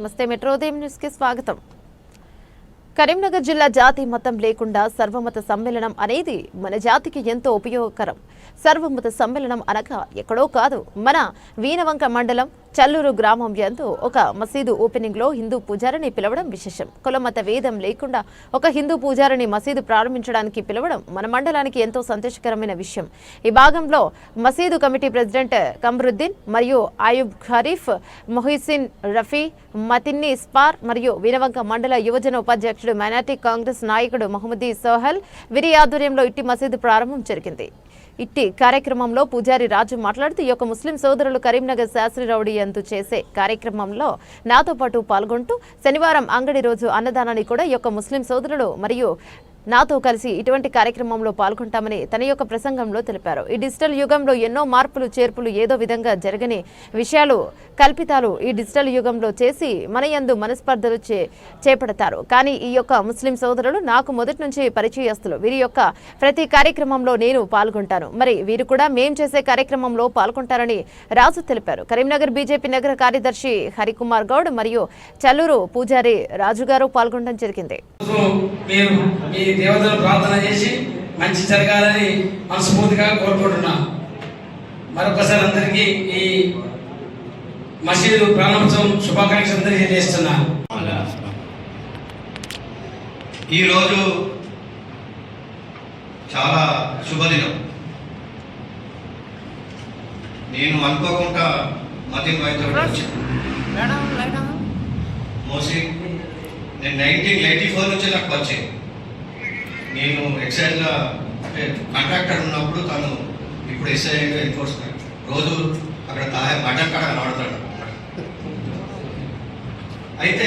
నమస్తే మెట్రోదయం న్యూస్కి స్వాగతం. కరీంనగర్ జిల్లా జాతి మతం లేకుండా సర్వమత సమ్మేళనం అనేది మన జాతికి ఎంతో ఉపయోగకరం. సర్వమత సమ్మేళనం అనగా ఎక్కడో కాదు మన వీనవంక మండలం చల్లూరు గ్రామం యందు ఒక మసీదు ఓపెనింగ్లో హిందూ పూజారిని పిలవడం విశేషం. కులమత వేదం లేకుండా ఒక హిందూ పూజారిని మసీదు ప్రారంభించడానికి పిలవడం మన మండలానికి ఎంతో సంతోషకరమైన విషయం. ఈ భాగంలో మసీదు కమిటీ ప్రెసిడెంట్ కమరుద్దీన్ మరియు ఆయుబ్ ఖరీఫ్ మొహిసిన్ రఫీ మతిన్ని స్పార్ మరియు వీరవంక మండల యువజన ఉపాధ్యక్షుడు మైనార్టీ కాంగ్రెస్ నాయకుడు మహమ్మదీ సోహల్ వీరి ఆధ్వర్యంలో ఇట్టి మసీదు ప్రారంభం జరిగింది. ఇట్టి కార్యక్రమంలో పూజారి రాజు మాట్లాడుతూ ఈ యొక్క ముస్లిం సోదరులు కరీంనగర్ శాస్త్రి రౌడి అందు చేసే కార్యక్రమంలో నాతో పాటు పాల్గొంటూ శనివారం అంగడి రోజు అన్నదానాన్ని కూడా ఈ యొక్క ముస్లిం సోదరులు మరియు నాతో కలిసి ఇటువంటి కార్యక్రమంలో పాల్గొంటామని తన యొక్క ప్రసంగంలో తెలిపారు. ఈ డిజిటల్ యుగంలో ఎన్నో మార్పులు చేర్పులు ఏదో విధంగా జరగని విషయాలు కల్పితాలు ఈ డిజిటల్ యుగంలో చేసి మన యందు మనస్పర్ధలు చే చేపడతారు. కానీ ఈ యొక్క ముస్లిం సోదరులు నాకు మొదటి నుంచి పరిచయస్తులు. వీరి యొక్క ప్రతి కార్యక్రమంలో నేను పాల్గొంటాను. మరి వీరు కూడా మేం చేసే కార్యక్రమంలో పాల్గొంటారని రాజు తెలిపారు. కరీంనగర్ బీజేపీ నగర కార్యదర్శి హరికుమార్ గౌడ్ మరియు చల్లూరు పూజారి రాజు గారు పాల్గొనడం జరిగింది. దేవతలు ప్రార్థన చేసి మంచి జరగాలని మనస్ఫూర్తిగా కోరుకుంటున్నా. మరొకసారి అందరికీ ఈ మసీదు ప్రారంభోత్సవం శుభాకాంక్షలు తెలియజేస్తున్నా. ఈరోజు చాలా శుభదినం. నేను అనుకోకుండా మతిన్ వైద్య వచ్చాను. మోస్ట్లీ నేను నైన్టీన్ ఎయిటీ ఫోర్ నుంచి నాకు వచ్చాయి నేను ఎక్సైజ్గా అంటే కాంట్రాక్టర్ ఉన్నప్పుడు తను ఇప్పుడు ఎస్ఐ ఎన్ఫోర్స్మెంట్ రోజు అక్కడ తాగే మటన్ కాడ కనబడతాడు. అయితే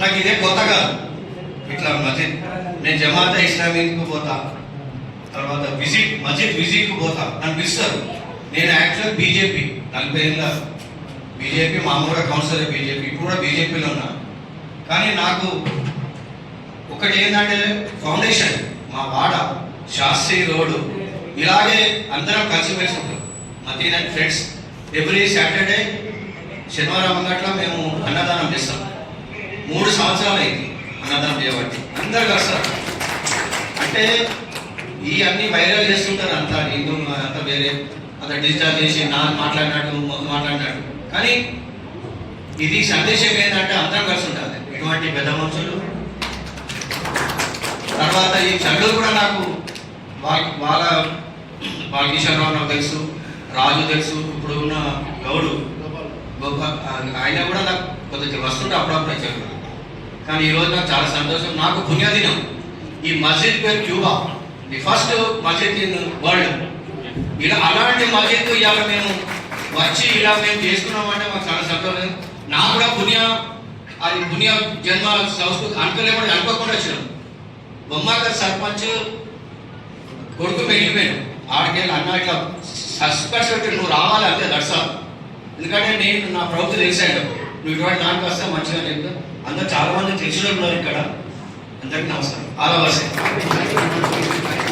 నాకు ఇదే కొత్తగా ఇట్లా మస్జిద్ నేను జమాత ఇస్లామీకి పోతా తర్వాత విజిట్ మస్జిద్ విజిట్కి పోతా. నన్ను పిలుస్తారు. నేను యాక్చువల్ బీజేపీ నలభై ఏళ్ళ బీజేపీ మా అమ్మ కూడా కౌన్సిలర్ బీజేపీ ఇప్పుడు కూడా బీజేపీలో ఉన్నా. కానీ నాకు ఒకటి ఏంటంటే ఫౌండేషన్ మా వాడ శాస్త్రి రోడ్డు. ఇలాగే అందరం కలిసిమెలిసి ఉంటాం. Mateen and friends. Every Saturday శనివారం అంగట్ల మేము అన్నదానం చేస్తాం. మూడు సంవత్సరాలు అయింది అన్నదానం చేయబట్టి. అందరు కలుస్తారు. అంటే ఈ అన్ని వైరల్ చేస్తుంటారు అంతా హిందూ అంతా వేరే. అంత డిజిటల్ చేసి నా మాట్లాడినట్టు మాట్లాడినట్టు. కానీ ఇది సందేశం ఏంటంటే అందరం కలిసి ఉంటుంది ఎటువంటి పెద్ద మనుషులు తర్వాత ఈ చదువు కూడా నాకు వాళ్ళ వాళ్ళ బాలకిషోరరావు నాకు తెలుసు రాజు తెలుసు ఇప్పుడు ఉన్న గౌడు ఆయన కూడా నాకు కొద్దిగా వస్తుంటే అప్పుడప్పుడు వచ్చారు కానీ ఈరోజు నాకు చాలా సంతోషం. నాకు పుణ్యదినం. ఈ మస్జిద్ పేరు క్యూబా. ది ఫస్ట్ మస్జిద్ ఇన్ వరల్డ్. ఇలా అలాంటి మస్జిద్ ఇవాళ మేము వచ్చి ఇలా మేము చేసుకున్నామంటే మాకు చాలా సంతోషం. నాకు కూడా పుణ్య అది పుణ్య జన్మ సంస్కృతి అనుకోలేమని అనుకోకుండా వచ్చినాం. బొమ్మాకర్ సర్పంచ్ కొడుకు వెళ్ళిపోయాడు ఆడికెళ్ళి అన్న ఇట్లా సస్పెక్ట్ నువ్వు రావాలి అంతే దర్శనం ఎందుకంటే నేను నా ప్రభుత్వం తెలిసాడు నువ్వు ఇటువంటి దానికి వస్తే మంచిగా చెప్తా అందరూ చాలా మంది తెలిసిన ఉన్నారు ఇక్కడ. అందరికీ నమస్కారం. ఆల్